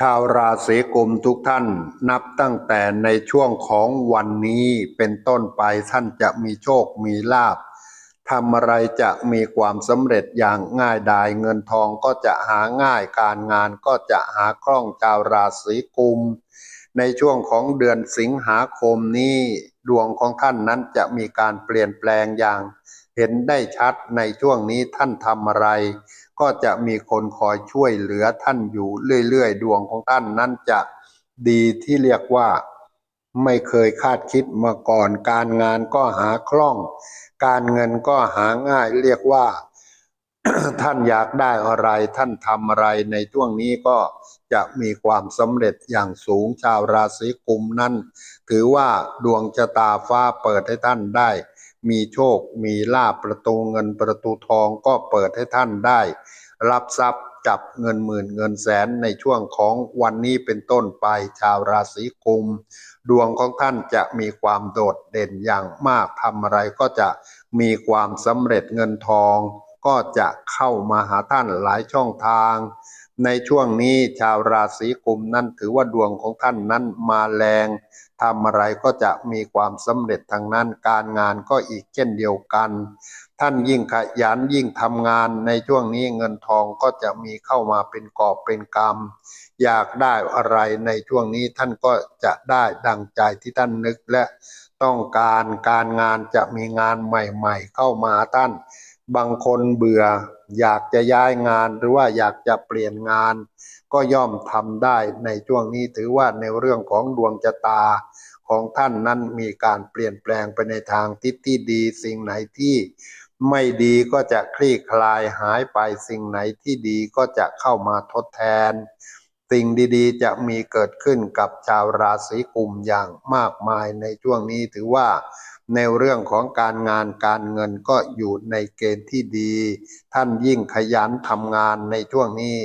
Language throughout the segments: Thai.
ชาวราศีกุมทุกท่านนับตั้งแต่ในช่วงของวันนี้เป็นต้นไปท่านจะมีโชคมีลาภทำอะไรจะมีความสำเร็จอย่างง่ายดายเงินทองก็จะหาง่ายการงานก็จะหาคล่องชาวราศีกุม ในช่วงของเดือนสิงหาคมนี้ดวงของท่านนั้นจะมีการเปลี่ยนแปลงอย่าง เห็นได้ชัดในช่วงนี้ท่านทำอะไร ก็จะมีคนคอยช่วยเหลือท่านอยู่เรื่อยๆ ดวงของท่านนั้นจะดีที่เรียกว่า ไม่เคยคาดคิดมาก่อน การงานก็หาคล่อง การเงินก็หาง่ายเรียกว่า ท่านอยากได้อะไร ท่านทำอะไรในช่วงนี้ก็จะมีความสำเร็จอย่างสูงชาวราศีกุมนั้น ถือว่าดวงชะตาฟ้าเปิดให้ท่านได้ มีโชค มีลาภประตูเงินประตูทองก็เปิดให้ท่านได้ รับทรัพย์จับเงินหมื่นเงินแสนในช่วงของวันนี้เป็นต้นไปชาวราศีกุม ดวงของท่านจะมีความโดดเด่นอย่างมากทำอะไรก็จะมีความสำเร็จเงินทอง ก็จะเข้ามาหาท่านหลายช่องทาง ในช่วงนี้ชาวราศีกุมนั้นถือว่าดวงของท่านนั้นมาแรงทำอะไรก็จะมีความสำเร็จทางนั้นการงานก็อีกเช่นเดียวกัน ท่านยิ่งขยันยิ่งทำงานในช่วงนี้เงินทองก็จะมีเข้ามาเป็นกอบเป็นกำอยากได้อะไรในช่วงนี้ท่านก็จะได้ดังใจที่ท่านนึกและต้องการการงานจะมีงานใหม่ ๆ เข้ามาท่าน บางคนเบื่อ อยากจะย้ายงานหรือว่าอยากจะเปลี่ยนงาน ก็ย่อมทำได้ในช่วงนี้ถือว่าในเรื่องของดวงชะตาของท่านนั้นมีการเปลี่ยนแปลงไปในทางทิศที่ดี สิ่งไหนที่ไม่ดีก็จะคลี่คลายหายไปสิ่งไหนที่ดีก็จะเข้ามาทดแทน สิ่งดีๆ จะมีเกิดขึ้นกับชาวราศีกุมอย่างมากมายในช่วงนี้ถือว่า ในเรื่องของการงานการเงินก็อยู่ในเกณฑ์ที่ดี ท่านยิ่งขยันทำงานในช่วงนี้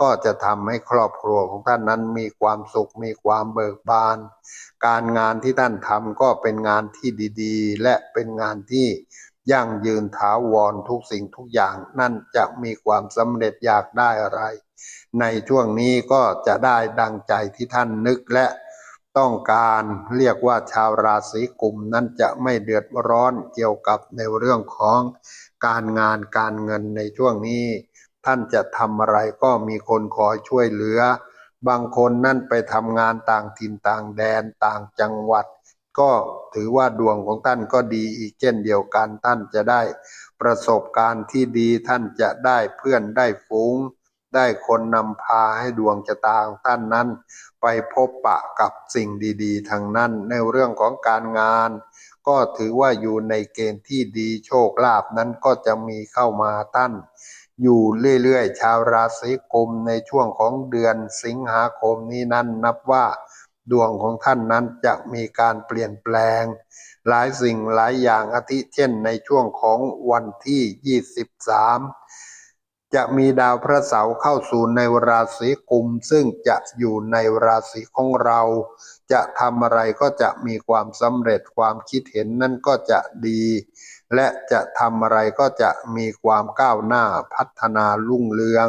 ก็จะทำให้ครอบครัวของท่านนั้นมีความสุขมีความเบิกบาน การงานที่ท่านทำก็เป็นงานที่ดีๆ และเป็นงานที่ยั่งยืนถาวรทุกสิ่งทุกอย่างนั่นจะมีความสำเร็จอยากได้อะไร ในช่วงนี้ก็จะได้ดังใจที่ท่านนึกและต้องการเรียกว่าชาวราศีกุมนั้นจะไม่เดือดร้อนเกี่ยวกับในเรื่องของการงานการเงินในช่วงนี้ ท่านจะทำอะไรก็มีคนคอยช่วยเหลือ บางคนนั่นไปทำงานต่างถิ่นต่างแดนต่างจังหวัด ก็ถือว่าดวงของท่านก็ดีอีกเช่นเดียวกันท่านจะได้ประสบการณ์ที่ดีท่านจะได้เพื่อนได้ฝูง ได้คนนำพาให้ดวงชะตาของท่านนั้น ไปพบปะกับสิ่งดี ๆทางนั้น ในเรื่องของการงาน ก็ถือว่าอยู่ในเกณฑ์ที่ดีโชคลาภนั้นก็จะมีเข้ามาท่าน อยู่เรื่อยๆ ชาวราศีกุมในช่วงของเดือนสิงหาคมนี้นั้นนับว่าดวงของท่านนั้นจะมีการเปลี่ยนแปลง หลายสิ่งหลายอย่างอาทิเช่นในช่วงของวันที่ 23 จะมีดาวพระเสาร์เข้าสู่ในราศีกุม ซึ่งจะอยู่ในราศีของเรา จะทำอะไรก็จะมีความสำเร็จความคิดเห็นนั่นก็จะดี และจะทำอะไรก็จะมีความก้าวหน้าพัฒนารุ่งเรือง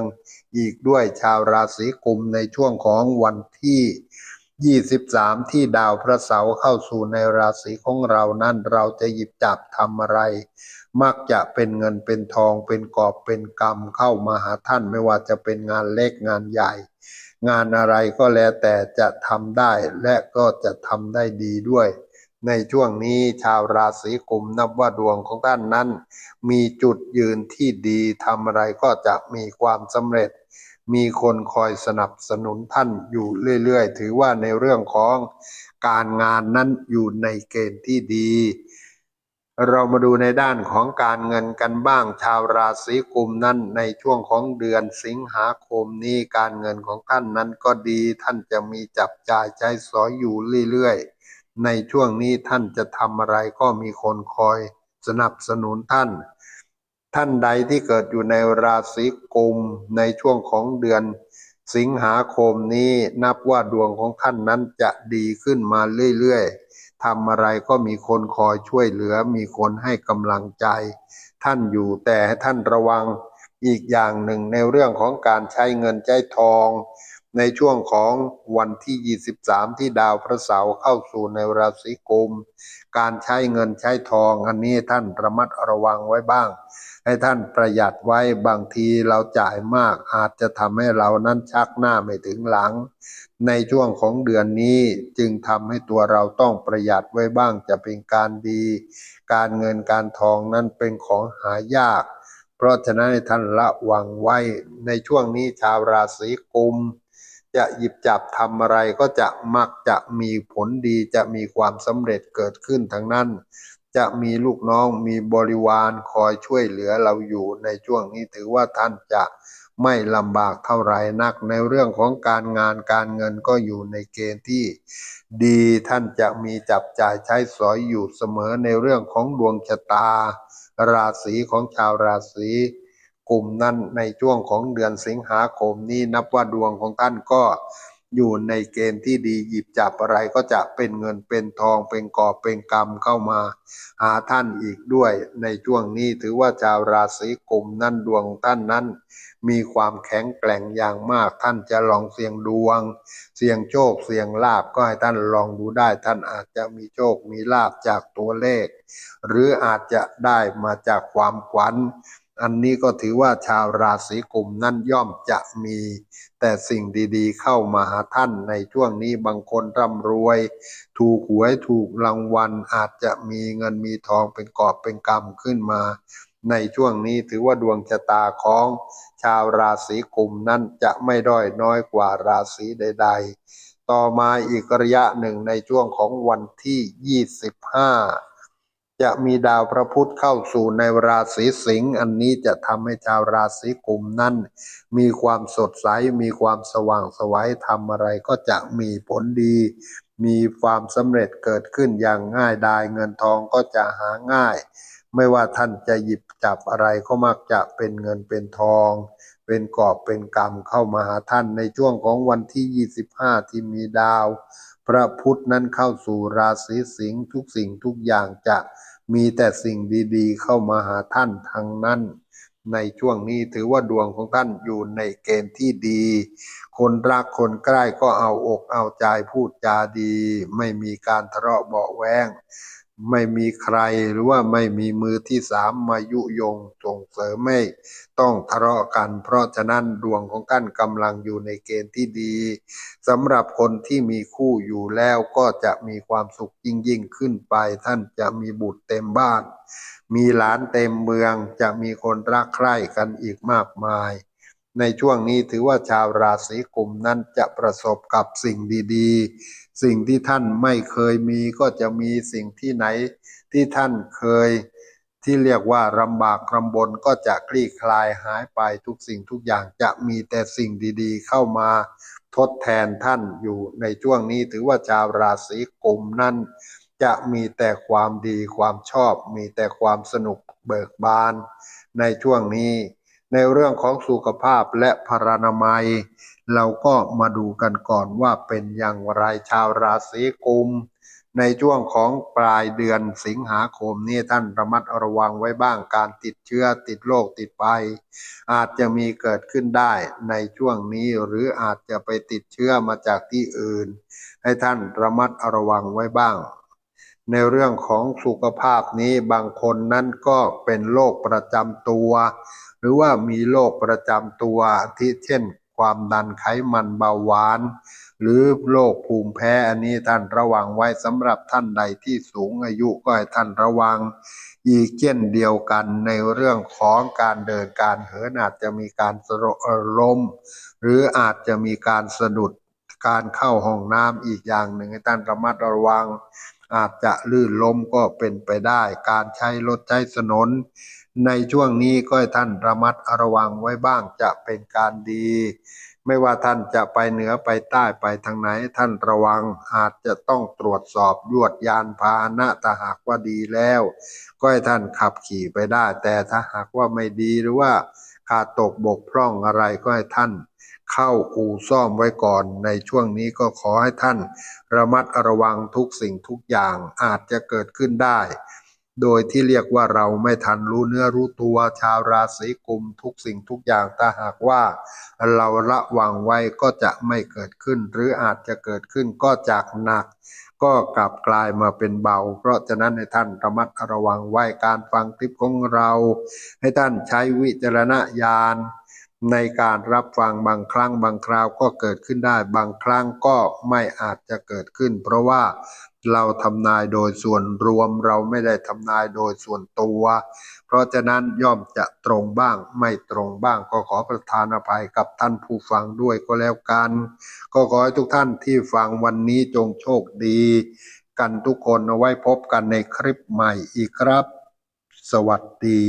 อีกด้วยชาวราศีกุมในช่วงของวันที่23 ที่ดาวพระเสาร์เข้าสู่ในราศีของเรานั้นเราจะหยิบจับทำอะไร มักจะเป็นเงินเป็นทองเป็นกอบเป็นกรรมเข้ามาหาท่านไม่ว่าจะเป็นงานเล็กงานใหญ่ งานอะไรก็แล้วแต่จะทำได้และก็จะทำได้ดีด้วย ในช่วงนี้ชาวราศีกุมนับว่าดวงของท่านนั้น มีจุดยืนที่ดีทำอะไรก็จะมีความสำเร็จ มีคนคอยสนับสนุนท่านอยู่เรื่อยๆ ถือว่าในเรื่องของการงานนั้นอยู่ในเกณฑ์ที่ดี เรามาดูในด้านของการเงินกันบ้าง ชาวราศีกุมนั้นในช่วงของเดือนสิงหาคมนี้การเงินของท่านนั้นก็ดีท่านจะมีจับจ่ายใช้สอยอยู่เรื่อยๆ ในช่วงนี้ท่านจะทำอะไรก็มีคนคอยสนับสนุนท่าน ท่านใดที่เกิดอยู่ในราศีกุมในช่วงของเดือนสิงหาคมนี้นับว่าดวงของท่านนั้นจะดีขึ้นมาเรื่อยๆ ทำอะไรก็มีคนคอยช่วยเหลือ มีคนให้กำลังใจ ท่านอยู่แต่ท่านระวังอีกอย่างหนึ่งในเรื่องของการใช้เงินใช้ทอง ในช่วงของวันที่ 23 ที่ดาวพระเสาร์เข้าสู่ในราศีกุม การใช้เงินใช้ทอง อันนี้ท่านระมัดระวังไว้บ้าง ให้ท่านประหยัดไว้บางทีเราจ่ายมากอาจจะทำให้เรานั้นชักหน้าไม่ถึงหลัง ในช่วงของเดือนนี้จึงทำให้ตัวเราต้องประหยัดไว้บ้างจะเป็นการดี การเงินการทองนั้นเป็นของหายาก เพราะฉะนั้นท่านระวังไว้ในช่วงนี้ชาวราศีกุม จะหยิบจับทำอะไรก็จะมักจะมีผลดีจะมีความสำเร็จเกิดขึ้นทั้งนั้น จะมีลูกน้องมีบริวารคอยช่วยเหลือเราอยู่ในช่วงนี้ถือว่าท่านจะไม่ลำบากเท่าไหร่นักในเรื่องของการงานการเงินก็อยู่ในเกณฑ์ที่ดีท่านจะมีจับจ่ายใช้สอยอยู่เสมอในเรื่องของดวงชะตา ราศีของชาวราศี กลุ่มนั้นในช่วงของเดือนสิงหาคมนี้นับว่าดวงของท่านก็อยู่ในเกณฑ์ที่ดีหยิบจับอะไรก็จะเป็นเงินเป็นทองเป็นกอบเป็นกำเข้ามา หาท่านอีกด้วย ในช่วงนี้ถือว่าชาวราศีกุมนั้นดวงท่านนั้น มีความแข็งแกร่งอย่างมากท่านจะลองเสี่ยงดวง เสี่ยงโชคเสี่ยงลาบก็ให้ท่านลองดูได้ ท่านอาจจะมีโชคมีลาบจากตัวเลข หรืออาจจะได้มาจากความฝัน อันนี้ก็ถือว่าชาวราศีกุมนั่นย่อมจะมี แต่สิ่งดีๆ เข้ามาหาท่านในช่วงนี้บางคนร่ำรวย ถูกหวยถูกรางวัลอาจจะมีเงินมีทองเป็นกอบเป็นกำขึ้นมา ในช่วงนี้ถือว่าดวงชะตาของชาวราศีกุมนั้นจะไม่ด้อยน้อยกว่าราศีใด ๆ ต่อมาอีกระยะหนึ่งในช่วงของวันที่ 25 จะมีดาวพระพุธเข้าสู่ในราศีสิงห์อันนี้จะทำให้ชาวราศีกุมนั้น มีความสดใส มีความสว่างไสวัยทำอะไรก็จะมีผลดี มีความสำเร็จเกิดขึ้นอย่างง่ายดายเงินทองก็จะหาง่าย ไม่ว่าท่านจะหยิบจับอะไรก็มักจะเป็นเงินเป็นทอง เป็นกอบเป็นกำเข้ามาหาท่านในช่วงของวันที่ 25 ที่มีดาว พระพุธนั้นเข้าสู่ราศีสิงห์ทุกสิ่งทุกอย่างจะมีแต่สิ่งดีๆ เข้ามาหาท่านทางนั้น ในช่วงนี้ถือว่าดวงของท่านอยู่ในเกณฑ์ที่ดี คนรักคนใกล้ก็เอาอกเอาใจพูดจาดี ไม่มีการทะเลาะเบาแวง ไม่มีใครหรือว่าไม่มีมือที่สามมายุยงส่งเสริมไม่ต้องทะเลาะกัน เพราะฉะนั้นดวงของท่านกำลังอยู่ในเกณฑ์ที่ดีสำหรับคนที่มีคู่อยู่แล้วก็จะมีความสุขยิ่งยิ่งขึ้นไป ท่านจะมีบุตรเต็มบ้าน มีหลานเต็มเมืองจะมีคนรักใคร่กันอีกมากมาย ในช่วงนี้ถือว่าชาวราศีกุมนั้นจะประสบกับสิ่งดีๆ สิ่งที่ท่านไม่เคยมีก็จะมีสิ่งที่ไหนที่ท่านเคย ที่เรียกว่าลำบากลำบนก็จะคลี่คลายหายไปทุกสิ่งทุกอย่างจะมีแต่สิ่งดีๆ เข้ามาทดแทนท่านอยู่ในช่วงนี้ถือว่าชาวราศีกุมนั้นจะมีแต่ความดีความชอบ มีแต่ความสนุกเบิกบาน ในช่วงนี้ ในเรื่องของสุขภาพและพรรณนามัย เราก็มาดูกันก่อนว่าเป็นอย่างไรชาวราศีกุม ในช่วงของปลายเดือนสิงหาคมนี้ท่านระมัดระวังไว้บ้างการติดเชื้อติดโรคติดไป อาจจะมีเกิดขึ้นได้ในช่วงนี้หรืออาจจะไปติดเชื้อมาจากที่อื่น ให้ท่านระมัดระวังไว้บ้างในเรื่องของสุขภาพนี้บางคนนั้นก็เป็นโรคประจำตัว รือว่ามีโรคประจำตัวที่เช่น ความดันไขมันเบาหวาน หรือโรคภูมิแพ้อันนี้ท่านระวังไว้สำหรับท่านใดที่สูงอายุก็ให้ท่านระวัง อีกเช่นเดียวกันในเรื่องของการเดินการเหินอาจจะมีการสะล้มหรืออาจจะมีการสะดุดการเข้าห้องน้ำอีกอย่างหนึ่งให้ท่านระมัดระวังอาจจะลื่นล้มก็เป็นไปได้ การใช้รถใช้ถนน ในช่วงนี้ก็ให้ท่านระมัดระวังไว้บ้างจะเป็นการดี ไม่ว่าท่านจะไปเหนือไปใต้ไปทางไหนท่านระวังอาจจะต้องตรวจสอบยวดยานพาหนะถ้าหากว่าดีแล้ว ก็ให้ท่านขับขี่ไปได้ แต่ถ้าหากว่าไม่ดีหรือว่าขาดตกบกพร่องอะไรก็ให้ท่านเข้าอู่ซ่อมไว้ก่อนในช่วงนี้ก็ขอให้ท่าน ระมัดระวังทุกสิ่งทุกอย่างอาจจะเกิดขึ้นได้ โดยที่เรียกว่าเราไม่ทันรู้เนื้อรู้ตัวชาวราศีกุมทุกสิ่งทุกอย่างถ้าหากว่า เราระวังไว้ก็จะไม่เกิดขึ้น หรืออาจจะเกิดขึ้นก็จากหนัก ก็กลับกลายมาเป็นเบา เพราะฉะนั้นให้ท่านระมัดระวังไว้การฟังคลิปของเรา ให้ท่านใช้วิจารณญาณในการรับฟังบางครั้งบางคราวก็เกิดขึ้นได้ บางครั้งก็ไม่อาจจะเกิดขึ้น เพราะว่า เราทำนายโดยส่วนรวมเราไม่ได้ทำนายโดยส่วนตัว เพราะฉะนั้นย่อมจะตรงบ้างไม่ตรงบ้างก็ขอประทานอภัยกับท่านผู้ฟังด้วยก็แล้วกัน ก็ขอให้ทุกท่านที่ฟังวันนี้จงโชคดี กันทุกคนเอาไว้พบกันในคลิปใหม่อีกครับ สวัสดี